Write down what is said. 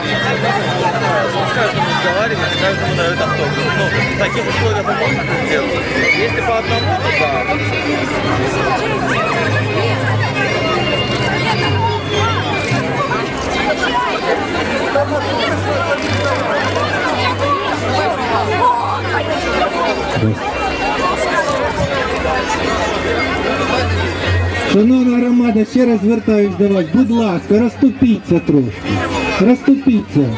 С каждым разговаривать, каждому дают автограф. Ну, в таких условиях он может это сделать. Если по одному, то да. Шановна громада, ще раз звертаюсь до вас. Будь ласка, розступіться трошки. Розступіться.